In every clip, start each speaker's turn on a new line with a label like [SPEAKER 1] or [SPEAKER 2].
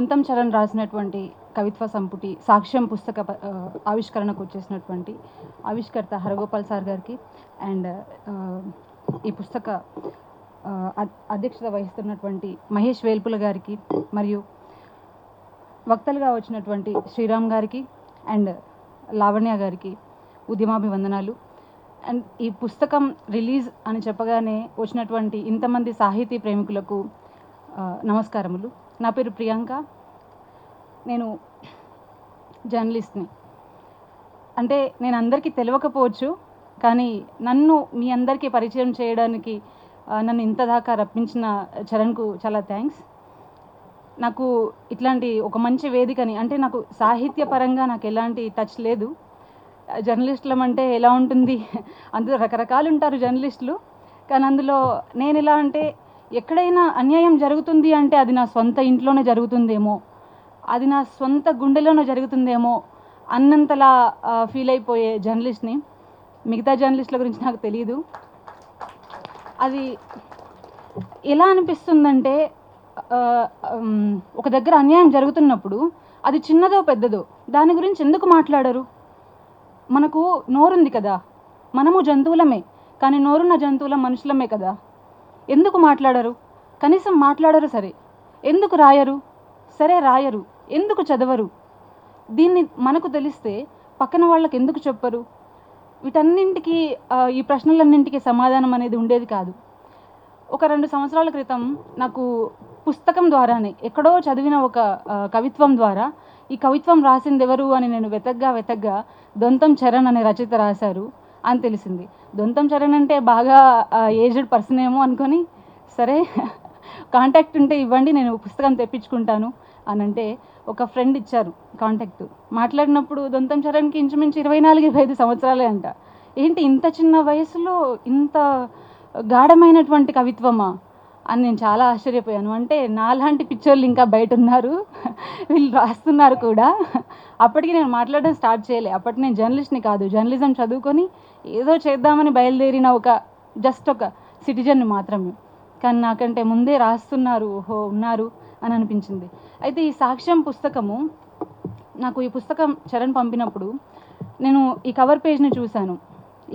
[SPEAKER 1] దొంతం చరణ్ రాసినటువంటి కవిత్వ సంపుటి సాక్ష్యం పుస్తక ఆవిష్కరణకు వచ్చేసినటువంటి ఆవిష్కర్త హరగోపాల్ సార్ గారికి. అండ్ ఈ పుస్తక అధ్యక్షత వహిస్తున్నటువంటి మహేష్ వేల్పుల గారికి మరియు వక్తలుగా వచ్చినటువంటి శ్రీరామ్ గారికి అండ్ లావణ్య గారికి ఉద్యమాభివందనాలు. అండ్ ఈ పుస్తకం రిలీజ్ అని చెప్పగానే వచ్చినటువంటి ఇంతమంది సాహితీ ప్రేమికులకు నమస్కారములు. నా పేరు ప్రియాంక. నేను జర్నలిస్ట్ని. అంటే నేను అందరికీ తెలియకపోవచ్చు కానీ నన్ను మీ అందరికీ పరిచయం చేయడానికి నన్ను ఇంత దాకా రప్పించిన చరణ్కు చాలా థ్యాంక్స్. నాకు ఇట్లాంటి ఒక మంచి వేదికని అంటే నాకు సాహిత్య పరంగా నాకు ఎలాంటి టచ్ లేదు. జర్నలిస్టులం అంటే ఎలా ఉంటుంది? అందులో రకరకాలు ఉంటారు జర్నలిస్టులు కానీ అందులో నేను ఎలా అంటే ఎక్కడైనా అన్యాయం జరుగుతుంది అంటే అది నా సొంత ఇంట్లోనే జరుగుతుందేమో. అది నా సొంత గుండెలోనే జరుగుతుందేమో అన్నంతలా ఫీల్ అయిపోయే జర్నలిస్ట్ని. మిగతా జర్నలిస్టుల గురించి నాకు తెలియదు అది ఎలా అనిపిస్తుందంటే ఒక దగ్గర అన్యాయం జరుగుతున్నప్పుడు అది చిన్నదో పెద్దదో దాని గురించి ఎందుకు మాట్లాడరు? మనకు నోరుంది కదా. మనము జంతువులమే కానీ నోరున్న జంతువుల మనుషులమే కదా. ఎందుకు మాట్లాడరు? కనీసం మాట్లాడరు సరే. ఎందుకు రాయరు? సరే రాయరు. ఎందుకు చదవరు? దీన్ని మనకు తెలిస్తే పక్కన వాళ్ళకి ఎందుకు చెప్పరు? వీటన్నింటికి ఈ ప్రశ్నలన్నింటికి సమాధానం అనేది ఉండేది కాదు. ఒక రెండు సంవత్సరాల క్రితం నాకు పుస్తకం ద్వారానే ఎక్కడో చదివిన ఒక కవిత్వం ద్వారా ఈ కవిత్వం రాసింది ఎవరు అని నేను వెతగ్గా వెతగ్గా దొంతం చరణ్ అనే రచయిత రాశారు అని తెలిసింది. దొంతం చరణ్ అంటే బాగా ఏజ్డ్ పర్సన్ ఏమో అనుకొని సరే కాంటాక్ట్ ఉంటే ఇవ్వండి నేను పుస్తకం తెప్పించుకుంటాను అని అంటే ఒక ఫ్రెండ్ ఇచ్చారు కాంటాక్ట్ మాట్లాడినప్పుడు దొంతం చరణ్కి ఇంచుమించు ఇరవై నాలుగు ఇరవై ఐదు సంవత్సరాలే అంట. ఏంటి ఇంత చిన్న వయసులో ఇంత గాఢమైనటువంటి కవిత్వమా? అని నేను చాలా ఆశ్చర్యపోయాను. అంటే నాలాంటి పిక్చర్లు ఇంకా బయట ఉన్నారు. వీళ్ళు రాస్తున్నారు కూడా. అప్పటికి నేను మాట్లాడడం స్టార్ట్ చేయలే. అప్పటి నేను జర్నలిస్ట్ని కాదు. జర్నలిజం చదువుకొని ఏదో చేద్దామని బయలుదేరిన ఒక జస్ట్ ఒక సిటిజన్ని మాత్రమే. కానీ నాకంటే ముందే రాస్తున్నారు. ఓహో ఉన్నారు. అని అనిపించింది. అయితే ఈ సాక్ష్యం పుస్తకము నాకు ఈ పుస్తకం చరణ్ పంపినప్పుడు నేను ఈ కవర్ పేజ్ని చూశాను.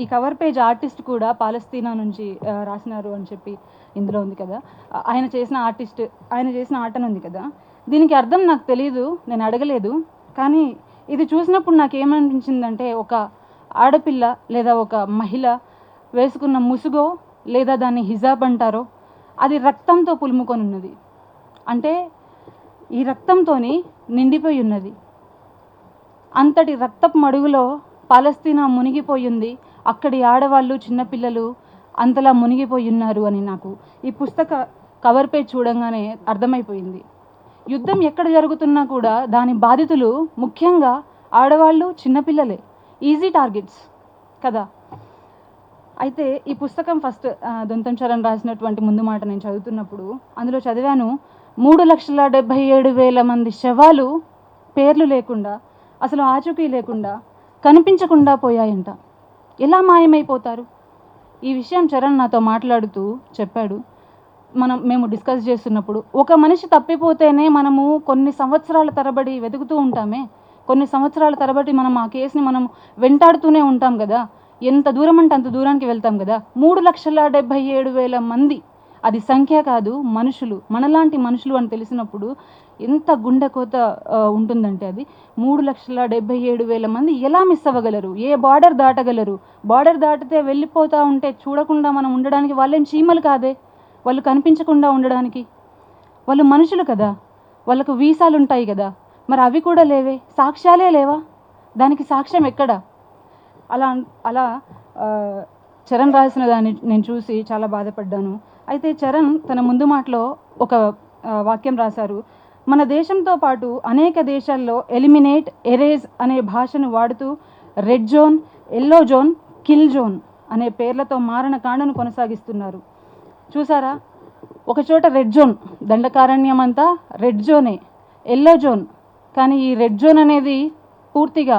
[SPEAKER 1] ఈ కవర్ పేజ్ ఆర్టిస్ట్ కూడా పాలస్తీనా నుంచి రాసినారు అని చెప్పి ఇందులో ఉంది కదా. ఆయన చేసిన ఆర్టిస్ట్ ఆయన చేసిన ఆర్ట్ అని ఉంది కదా. దీనికి అర్థం నాకు తెలియదు నేను అడగలేదు. కానీ ఇది చూసినప్పుడు నాకు ఏమనిపించిందంటే ఒక ఆడపిల్ల లేదా ఒక మహిళ వేసుకున్న ముసుగో లేదా దాన్ని హిజాబ్ అంటారో అది రక్తంతో పులుముకొని ఉన్నది అంటే ఈ రక్తంతోని నిండిపోయి ఉన్నది అంతటి రక్తపు మడుగులో పాలస్తీనా మునిగిపోయింది. అక్కడి ఆడవాళ్ళు చిన్నపిల్లలు అంతలా మునిగిపోయి ఉన్నారు అని నాకు ఈ పుస్తక కవర్ పేజ్ చూడంగానే అర్థమైపోయింది. యుద్ధం ఎక్కడ జరుగుతున్నా కూడా దాని బాధితులు ముఖ్యంగా ఆడవాళ్ళు చిన్నపిల్లలే. ఈజీ టార్గెట్స్ కదా. అయితే ఈ పుస్తకం ఫస్ట్ దొంతం చరణ్ రాసినటువంటి ముందు మాట నేను చదువుతున్నప్పుడు అందులో చదివాను మూడు లక్షల డెబ్భై ఏడు వేల మంది శవాలు పేర్లు లేకుండా అసలు ఆచూకీ లేకుండా కనిపించకుండా పోయాయంట. ఎలా మాయమైపోతారు? ఈ విషయం చరణ్ నాతో మాట్లాడుతూ చెప్పాడు. మనం మేము డిస్కస్ చేస్తున్నప్పుడు ఒక మనిషి తప్పిపోతేనే మనము కొన్ని సంవత్సరాల తరబడి వెతుకుతూ ఉంటామే. కొన్ని సంవత్సరాల తరబడి మనం ఆ కేసుని మనం వెంటాడుతూనే ఉంటాం కదా. ఎంత దూరం అంటే అంత దూరానికి వెళ్తాం కదా. మూడు లక్షల డెబ్భై ఏడు వేల మంది అది సంఖ్య కాదు మనుషులు. మనలాంటి మనుషులు అని తెలిసినప్పుడు ఎంత గుండె కోత ఉంటుందంటే అది మూడు లక్షల డెబ్బై ఏడు వేల మంది ఎలా మిస్ అవ్వగలరు? ఏ బార్డర్ దాటగలరు? బార్డర్ దాటితే వెళ్ళిపోతూ ఉంటే చూడకుండా మనం ఉండడానికి వాళ్ళేం చీమలు కాదే? వాళ్ళు కనిపించకుండా ఉండడానికి. వాళ్ళు మనుషులు కదా? వాళ్ళకు వీసాలు ఉంటాయి కదా? మరి అవి కూడా లేవే. సాక్ష్యాలే లేవా? దానికి సాక్ష్యం ఎక్కడ? అలా అలా చరణ్ రాసిన దాన్ని నేను చూసి చాలా బాధపడ్డాను. అయితే చరణ్ తన ముందు మాటలో ఒక వాక్యం రాశారు. మన దేశంతో పాటు అనేక దేశాల్లో ఎలిమినేట్ ఎరేజ్ అనే భాషను వాడుతూ red zone yellow zone kill zone అనే పేర్లతో మారణ కాండను కొనసాగిస్తున్నారు. చూసారా? ఒకచోట రెడ్ జోన్ దండకారణ్యం అంతా రెడ్ జోనే ఎల్లో జోన్ కానీ ఈ రెడ్ జోన్ అనేది పూర్తిగా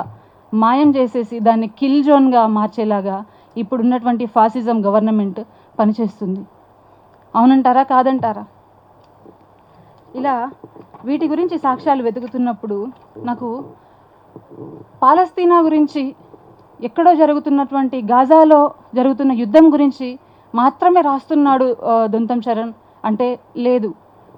[SPEAKER 1] మాయం చేసేసి దాన్ని కిల్ జోన్గా మార్చేలాగా ఇప్పుడున్నటువంటి ఫాసిజం గవర్నమెంట్ పనిచేస్తుంది. అవునంటారా? కాదంటారా? ఇలా వీటి గురించి సాక్ష్యాలు వెతుకుతున్నప్పుడు నాకు పాలస్తీనా గురించి ఎక్కడో జరుగుతున్నటువంటి గాజాలో జరుగుతున్న యుద్ధం గురించి మాత్రమే రాస్తున్నాడు దొంతం చరణ్ అంటే లేదు.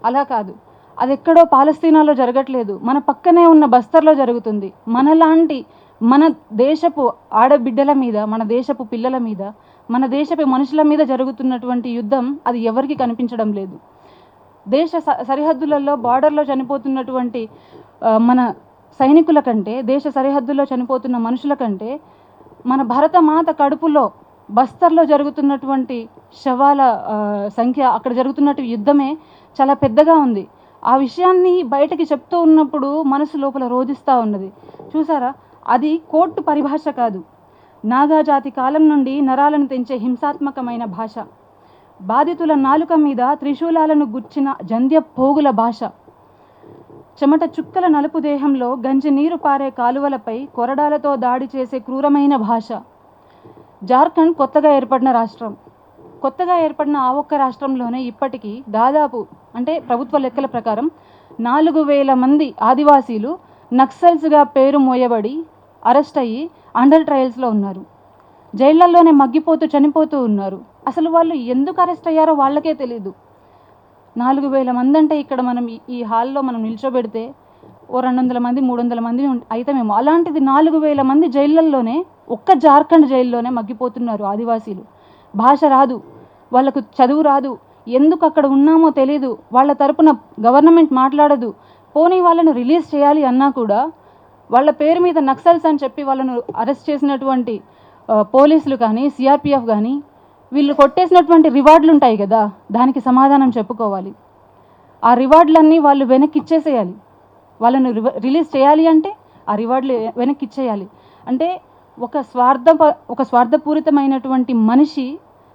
[SPEAKER 1] అలా కాదు. అది ఎక్కడో పాలస్తీనాలో జరగట్లేదు. మన పక్కనే ఉన్న బస్తర్లో జరుగుతుంది. మనలాంటి మన దేశపు ఆడబిడ్డల మీద మన దేశపు పిల్లల మీద మన దేశపు మనుషుల మీద జరుగుతున్నటువంటి యుద్ధం అది ఎవరికి కనిపించడం లేదు. దేశ సరిహద్దులలో బార్డర్లో చనిపోతున్నటువంటి మన సైనికుల కంటే దేశ సరిహద్దుల్లో చనిపోతున్న మనుషుల కంటే మన భరతమాత కడుపులో బస్తర్లో జరుగుతున్నటువంటి శవాల సంఖ్య అక్కడ జరుగుతున్నట్టు యుద్ధమే చాలా పెద్దగా ఉంది. ఆ విషయాన్ని బయటకి చెప్తూ ఉన్నప్పుడు మనసు లోపల రోధిస్తూ ఉన్నది. చూసారా? అది కోర్టు పరిభాష కాదు. నాగాజాతి కాలం నుండి నరాలను తెంచే హింసాత్మకమైన భాష. బాధితుల నాలుక మీద త్రిశూలాలను గుచ్చిన జంధ్య పోగుల భాష. చెమట చుక్కల నలుపు దేహంలో గంజి నీరు పారే కాలువలపై కొరడాలతో దాడి చేసే క్రూరమైన భాష. జార్ఖండ్ కొత్తగా ఏర్పడిన రాష్ట్రం. కొత్తగా ఏర్పడిన ఆ ఒక్క రాష్ట్రంలోనే ఇప్పటికీ దాదాపు అంటే ప్రభుత్వ లెక్కల ప్రకారం నాలుగు వేల మంది ఆదివాసీలు నక్సల్స్గా పేరు మోయబడి అరెస్ట్ అయ్యి అండర్ ట్రయల్స్లో ఉన్నారు. జైళ్ళలోనే మగ్గిపోతూ చనిపోతూ ఉన్నారు. అసలు వాళ్ళు ఎందుకు అరెస్ట్ అయ్యారో వాళ్ళకే తెలియదు నాలుగు వేల మంది అంటే ఇక్కడ మనం ఈ- హాల్లో మనం నిల్చోబెడితే ఓ రెండు వందల మంది మూడు వందల మంది ఉం- అయితమేమో. అలాంటిది నాలుగు వేల మంది జైళ్ళల్లోనే ఒక్క జార్ఖండ్ జైల్లోనే మగ్గిపోతున్నారు ఆదివాసీలు. భాష రాదు. వాళ్ళకు చదువు రాదు. ఎందుకు అక్కడ ఉన్నామో తెలియదు వాళ్ళ తరపున గవర్నమెంట్ మాట్లాడదు. పోనీ వాళ్ళను రిలీజ్ చేయాలి అన్నా కూడా వాళ్ళ పేరు మీద నక్సల్స్ అని చెప్పి వాళ్ళను అరెస్ట్ చేసినటువంటి పోలీసులు కానీ సిఆర్పిఎఫ్ కానీ వీళ్ళు కొట్టేసినటువంటి రివార్డులు ఉంటాయి కదా దానికి సమాధానం చెప్పుకోవాలి. ఆ రివార్డులన్నీ వాళ్ళు వెనక్కి ఇచ్చేసేయాలి వాళ్ళను రివ- రిలీజ్ చేయాలి అంటే ఆ రివార్డులు వెనక్కి ఇచ్చేయాలి అంటే ఒక స్వార్థ ఒక స్వార్థపూరితమైనటువంటి మనిషి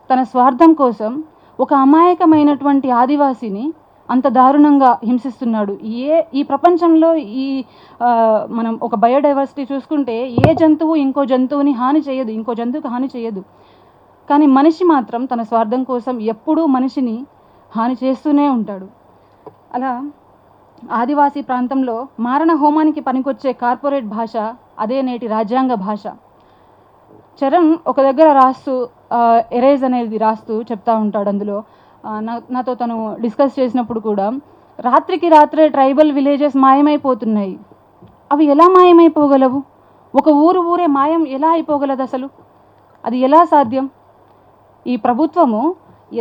[SPEAKER 1] తన స్వార్థం కోసం ఒక అమాయకమైనటువంటి ఆదివాసిని అంత దారుణంగా హింసిస్తున్నాడు. ఏ ఈ ప్రపంచంలో ఈ మనం ఒక బయోడైవర్సిటీ చూసుకుంటే ఏ జంతువు ఇంకో జంతువుని హాని చేయదు ఇంకో జంతువుకి హాని చేయదు. కానీ మనిషి మాత్రం తన స్వార్థం కోసం ఎప్పుడూ మనిషిని హాని చేస్తూనే ఉంటాడు. అలా ఆదివాసీ ప్రాంతంలో మారణ హోమానికి పనికొచ్చే కార్పొరేట్ భాష అదే నేటి రాజ్యాంగ భాష. చరణ్ ఒక దగ్గర రాస్తూ ఎరేజ్ అనేది రాస్తూ చెప్తా ఉంటాడు అందులో. నాతో తను డిస్కస్ చేసినప్పుడు కూడా రాత్రికి రాత్రే ట్రైబల్ విలేజెస్ మాయమైపోతున్నాయి. అవి ఎలా మాయమైపోగలవు? ఒక ఊరు ఊరే మాయం ఎలా అయిపోగలదు అసలు? అది ఎలా సాధ్యం? ఈ ప్రభుత్వము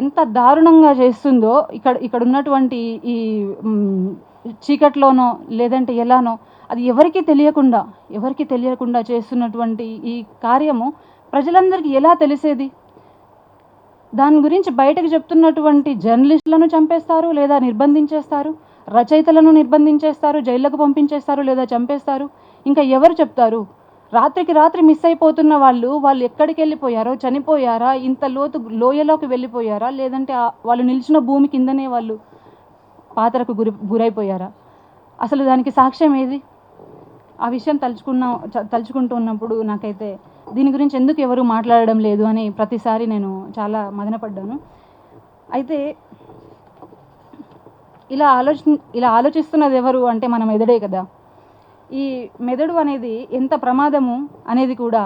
[SPEAKER 1] ఎంత దారుణంగా చేస్తుందో ఇక్కడ ఇక్కడ ఉన్నటువంటి ఈ చీకట్లోనో లేదంటే ఎలానో అది ఎవరికీ తెలియకుండా ఎవరికీ తెలియకుండా చేస్తున్నటువంటి ఈ కార్యము ప్రజలందరికీ ఎలా తెలిసేది? దాని గురించి బయటకు చెప్తున్నటువంటి జర్నలిస్టులను చంపేస్తారు లేదా నిర్బంధించేస్తారు? రచయితలను నిర్బంధించేస్తారు? జైళ్ళకు పంపించేస్తారు లేదా చంపేస్తారు? ఇంకా ఎవరు చెప్తారు? రాత్రికి రాత్రి మిస్ అయిపోతున్న వాళ్ళు వాళ్ళు ఎక్కడికి వెళ్ళిపోయారో? చనిపోయారా? ఇంత లోతు లోయలోకి వెళ్ళిపోయారా? లేదంటే వాళ్ళు నిలిచిన భూమి కిందనే వాళ్ళు పాత్రకు గురి గురైపోయారా? అసలు దానికి సాక్ష్యం ఏది? ఆ విషయం తలుచుకున్న తలుచుకుంటూ ఉన్నప్పుడు నాకైతే దీని గురించి ఎందుకు ఎవరు మాట్లాడడం లేదు అని ప్రతిసారి నేను చాలా మదనపడ్డాను. అయితే ఇలా ఆలోచి ఇలా ఆలోచిస్తున్నది ఎవరు అంటే మన మెదడే కదా. ఈ మెదడు అనేది ఎంత ప్రమాదము అనేది కూడా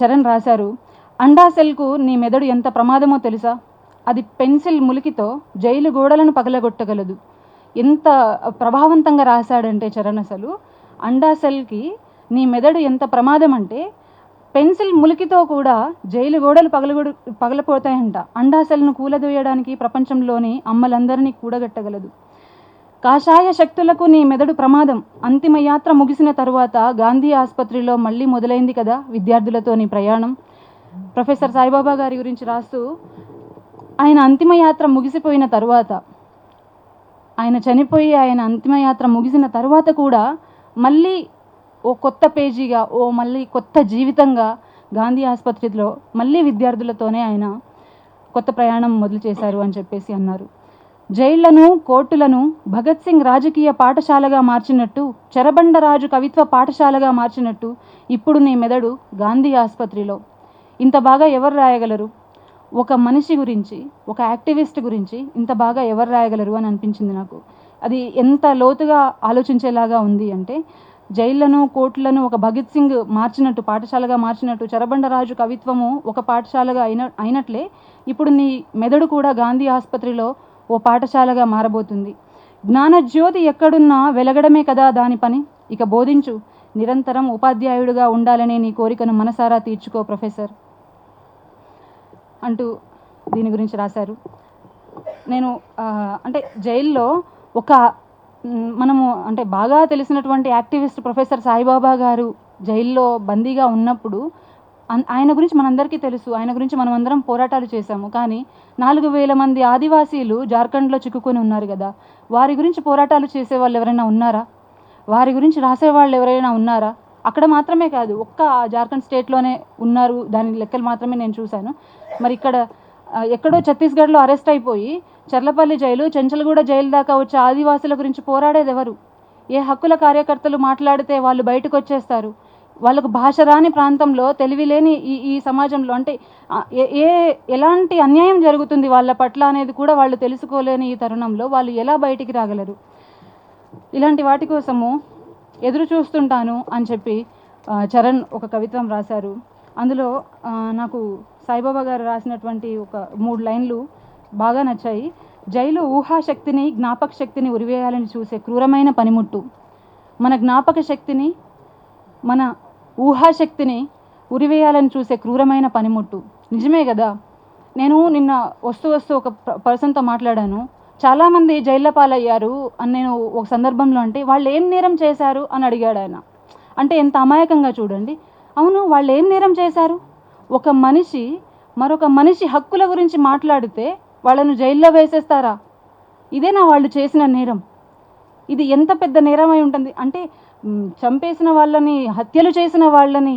[SPEAKER 1] చరణ్ రాశారు. అండా సెల్కు నీ మెదడు ఎంత ప్రమాదమో తెలుసా? అది పెన్సిల్ ములికితో జైలు గోడలను పగలగొట్టగలదు. ఎంత ప్రభావవంతంగా రాశాడంటే చరణ్ అసలు. అండా సెల్కి నీ మెదడు ఎంత ప్రమాదం అంటే పెన్సిల్ ములికితో కూడా జైలు గోడలు పగలగొడు పగలపోతాయంట. అండాశలను కూలదోయడానికి ప్రపంచంలోని అమ్మలందరినీ కూడగట్టగలదు. కాషాయ శక్తులకు నీ మెదడు ప్రమాదం. అంతిమ యాత్ర ముగిసిన తరువాత గాంధీ ఆసుపత్రిలో మళ్ళీ మొదలైంది కదా విద్యార్థులతో నీ ప్రయాణం? ప్రొఫెసర్ సాయిబాబా గారి గురించి రాస్తూ ఆయన అంతిమ యాత్ర ముగిసిపోయిన తరువాత ఆయన చనిపోయి ఆయన అంతిమ యాత్ర ముగిసిన తరువాత కూడా మళ్ళీ ఓ కొత్త పేజీగా ఓ మళ్ళీ కొత్త జీవితంగా గాంధీ ఆసుపత్రిలో మళ్ళీ విద్యార్థులతోనే ఆయన కొత్త ప్రయాణం మొదలు చేశారు అని చెప్పేసి అన్నారు. జైళ్ళను కోర్టులను భగత్ సింగ్ రాజకీయ పాఠశాలగా మార్చినట్టు చెరబండరాజు కవిత్వ పాఠశాలగా మార్చినట్టు ఇప్పుడు నీ మెదడు గాంధీ ఆసుపత్రిలో. ఇంత బాగా ఎవరు రాయగలరు? ఒక మనిషి గురించి ఒక యాక్టివిస్ట్ గురించి ఇంత బాగా ఎవరు రాయగలరు అని అనిపించింది నాకు. అది ఎంత లోతుగా ఆలోచించేలాగా ఉంది అంటే జైళ్ళను కోర్టులను ఒక భగత్ సింగ్ మార్చినట్టు పాఠశాలగా మార్చినట్టు చరబండరాజు కవిత్వము ఒక పాఠశాలగా అయిన అయినట్లే ఇప్పుడు నీ మెదడు కూడా గాంధీ ఆసుపత్రిలో ఓ పాఠశాలగా మారబోతుంది. జ్ఞానజ్యోతి ఎక్కడున్నా వెలగడమే కదా దాని పని. ఇక బోధించు నిరంతరం ఉపాధ్యాయుడిగా ఉండాలనే నీ కోరికను మనసారా తీర్చుకో ప్రొఫెసర్. అంటూ దీని గురించి రాశారు. నేను అంటే జైల్లో ఒక మనము అంటే బాగా తెలిసినటువంటి యాక్టివిస్ట్ ప్రొఫెసర్ సాయిబాబా గారు జైల్లో బందీగా ఉన్నప్పుడు ఆయన గురించి మనందరికీ తెలుసు. ఆయన గురించి మనం అందరం పోరాటాలు చేశాము. కానీ నాలుగు వేల మంది ఆదివాసీలు జార్ఖండ్లో చిక్కుకొని ఉన్నారు కదా. వారి గురించి పోరాటాలు చేసే వాళ్ళు ఎవరైనా ఉన్నారా? వారి గురించి రాసేవాళ్ళు ఎవరైనా ఉన్నారా? అక్కడ మాత్రమే కాదు ఒక్క జార్ఖండ్ స్టేట్లోనే ఉన్నారు. దాని లెక్కలు మాత్రమే నేను చూశాను. మరి ఇక్కడ ఎక్కడో ఛత్తీస్గఢ్లో అరెస్ట్ అయిపోయి చర్లపల్లి జైలు చెంచల్గూడ జైలు దాకా వచ్చే ఆదివాసుల గురించి పోరాడేది ఎవరు ఏ హక్కుల కార్యకర్తలు మాట్లాడితే వాళ్ళు బయటకు వచ్చేస్తారు వాళ్ళకు భాష రాని ప్రాంతంలో తెలివిలేని ఈ ఈ సమాజంలో అంటే ఏ ఏ ఎలాంటి అన్యాయం జరుగుతుంది వాళ్ళ పట్ల అనేది కూడా వాళ్ళు తెలుసుకోలేని ఈ తరుణంలో వాళ్ళు ఎలా బయటికి రాగలరు? ఇలాంటి వాటి కోసము ఎదురు చూస్తుంటాను అని చెప్పి చరణ్ ఒక కవిత్వం రాశారు. అందులో నాకు సాయిబాబా గారు రాసినటువంటి ఒక మూడు లైన్లు బాగా నచ్చాయి. జైలు ఊహాశక్తిని జ్ఞాపక శక్తిని ఉరివేయాలని చూసే క్రూరమైన పనిముట్టు. మన జ్ఞాపక శక్తిని మన ఊహాశక్తిని ఉరివేయాలని చూసే క్రూరమైన పనిముట్టు. నిజమే కదా? నేను నిన్న వస్తూ వస్తూ ఒక ప- పర్సన్తో మాట్లాడాను. చాలామంది జైళ్ళ పాలయ్యారు అని నేను ఒక సందర్భంలో అంటే వాళ్ళు ఏం నేరం చేశారు అని అడిగాడు ఆయన. అంటే ఎంత అమాయకంగా చూడండి. అవును వాళ్ళు ఏం నేరం చేశారు? ఒక మనిషి మరొక మనిషి హక్కుల గురించి మాట్లాడితే వాళ్ళను జైల్లో వేసేస్తారా? ఇదేనా వాళ్ళు చేసిన నేరం? ఇది ఎంత పెద్ద నేరమై ఉంటుంది? అంటే చంపేసిన వాళ్ళని హత్యలు చేసిన వాళ్ళని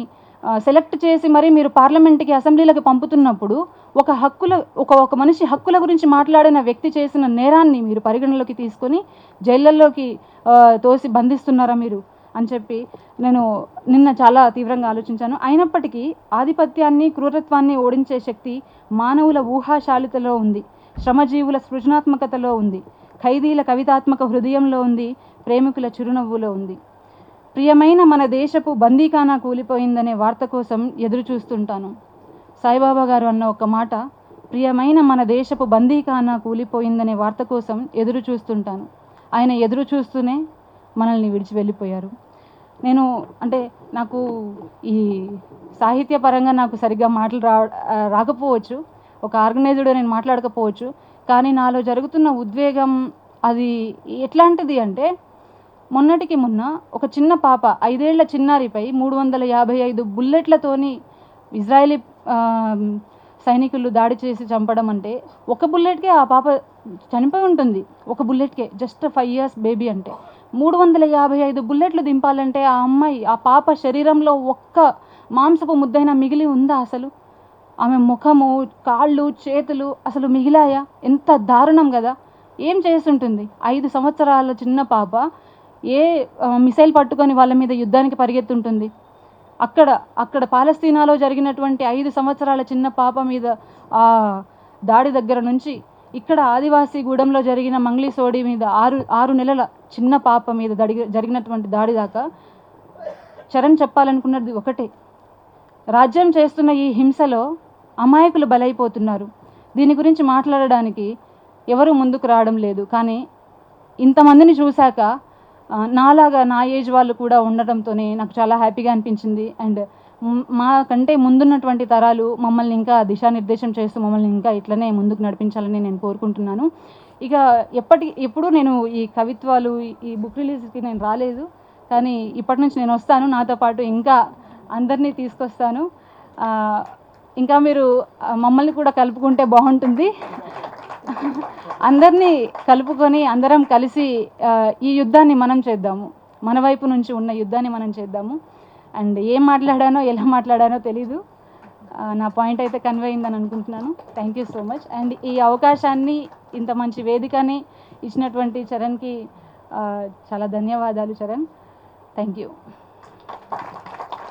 [SPEAKER 1] సెలెక్ట్ చేసి మరి మీరు పార్లమెంట్కి అసెంబ్లీలకు పంపుతున్నప్పుడు ఒక హక్కుల ఒక ఒక మనిషి హక్కుల గురించి మాట్లాడిన వ్యక్తి చేసిన నేరాన్ని మీరు పరిగణలోకి తీసుకొని జైళ్ళల్లోకి తోసి బంధిస్తున్నారా మీరు? అని చెప్పి నేను నిన్న చాలా తీవ్రంగా ఆలోచించాను. అయినప్పటికీ ఆధిపత్యాన్ని క్రూరత్వాన్ని ఓడించే శక్తి మానవుల ఊహాశాలితలో ఉంది. శ్రమజీవుల సృజనాత్మకతలో ఉంది. ఖైదీల కవితాత్మక హృదయంలో ఉంది. ప్రేమికుల చిరునవ్వులో ఉంది. ప్రియమైన మన దేశపు బందీఖానా కూలిపోయిందనే వార్త కోసం ఎదురు చూస్తుంటాను సాయిబాబా గారు అన్న ఒక మాట ప్రియమైన మన దేశపు బందీఖానా కూలిపోయిందనే వార్త కోసం ఎదురు చూస్తుంటాను ఆయన ఎదురు చూస్తూనే మనల్ని విడిచి వెళ్ళిపోయారు. నేను అంటే నాకు ఈ సాహిత్యపరంగా నాకు సరిగ్గా మాటలు రా రాకపోవచ్చు ఒక ఆర్గనైజ్డ్ నేను మాట్లాడకపోవచ్చు కానీ నాలో జరుగుతున్న ఉద్వేగం అది ఎట్లాంటిది అంటే మొన్నటికి మొన్న ఒక చిన్న పాప ఐదేళ్ళ చిన్నారిపై మూడు వందల యాభై ఐదు బుల్లెట్లతోని ఇజ్రాయలీ సైనికులు దాడి చేసి చంపడం అంటే ఒక బుల్లెట్కే ఆ పాప చనిపోయి ఉంటుంది. ఒక బుల్లెట్కే జస్ట్ ఫైవ్ ఇయర్స్ బేబీ అంటే. మూడు వందల యాభై ఐదు బుల్లెట్లు దింపాలంటే ఆ అమ్మాయి ఆ పాప శరీరంలో ఒక్క మాంసపు ముద్దైనా మిగిలి ఉందా అసలు? ఆమె ముఖము కాళ్ళు చేతులు అసలు మిగిలాయా? ఎంత దారుణం కదా ఏం చేస్తుంటుంది? ఐదు సంవత్సరాల చిన్న పాప ఏ మిసైల్ పట్టుకొని వాళ్ళ మీద యుద్ధానికి పరిగెత్తుంటుంది? అక్కడ అక్కడ పాలస్తీనాలో జరిగినటువంటి ఐదు సంవత్సరాల చిన్న పాప మీద ఆ దాడి దగ్గర నుంచి ఇక్కడ ఆదివాసీ గూడెంలో జరిగిన మంగ్లీ సోడి మీద ఆరు ఆరు నెలల చిన్న పాప మీద దడిగి జరిగినటువంటి దాడి దాకా చరణ్ చెప్పాలనుకున్నది ఒకటే. రాజ్యం చేస్తున్న ఈ హింసలో అమాయకులు బలైపోతున్నారు. దీని గురించి మాట్లాడడానికి ఎవరు ముందుకు రావడం లేదు. కానీ ఇంతమందిని చూశాక నాలాగా నా ఏజ్ వాళ్ళు కూడా ఉండటంతోనే నాకు చాలా హ్యాపీగా అనిపించింది. అండ్ మా కంటే ముందున్నటువంటి తరాలు మమ్మల్ని ఇంకా దిశానిర్దేశం చేస్తూ మమ్మల్ని ఇంకా ఇట్లనే ముందుకు నడిపించాలని నేను కోరుకుంటున్నాను. ఇక ఎప్పటి ఎప్పుడు నేను ఈ కవిత్వాలు ఈ- బుక్ రిలీజ్కి నేను రాలేదు. కానీ ఇప్పటి నుంచి నేను వస్తాను. నాతో పాటు ఇంకా అందరినీ తీసుకొస్తాను. ఇంకా మీరు మమ్మల్ని కూడా కలుపుకుంటే బాగుంటుంది. అందరినీ కలుపుకొని అందరం కలిసి ఈ యుద్ధాన్ని మనం చేద్దాము. మన వైపు నుంచి ఉన్న యుద్ధాన్ని మనం చేద్దాము. అండ్ ఏం మాట్లాడానో ఎలా మాట్లాడానో తెలీదు. నా పాయింట్ అయితే కన్వే అయిందని అనుకుంటున్నాను. Thank you so much and ఈ అవకాశాన్ని ఇంత మంచి వేదికని ఇచ్చినటువంటి చరణ్కి చాలా ధన్యవాదాలు చరణ్. Thank you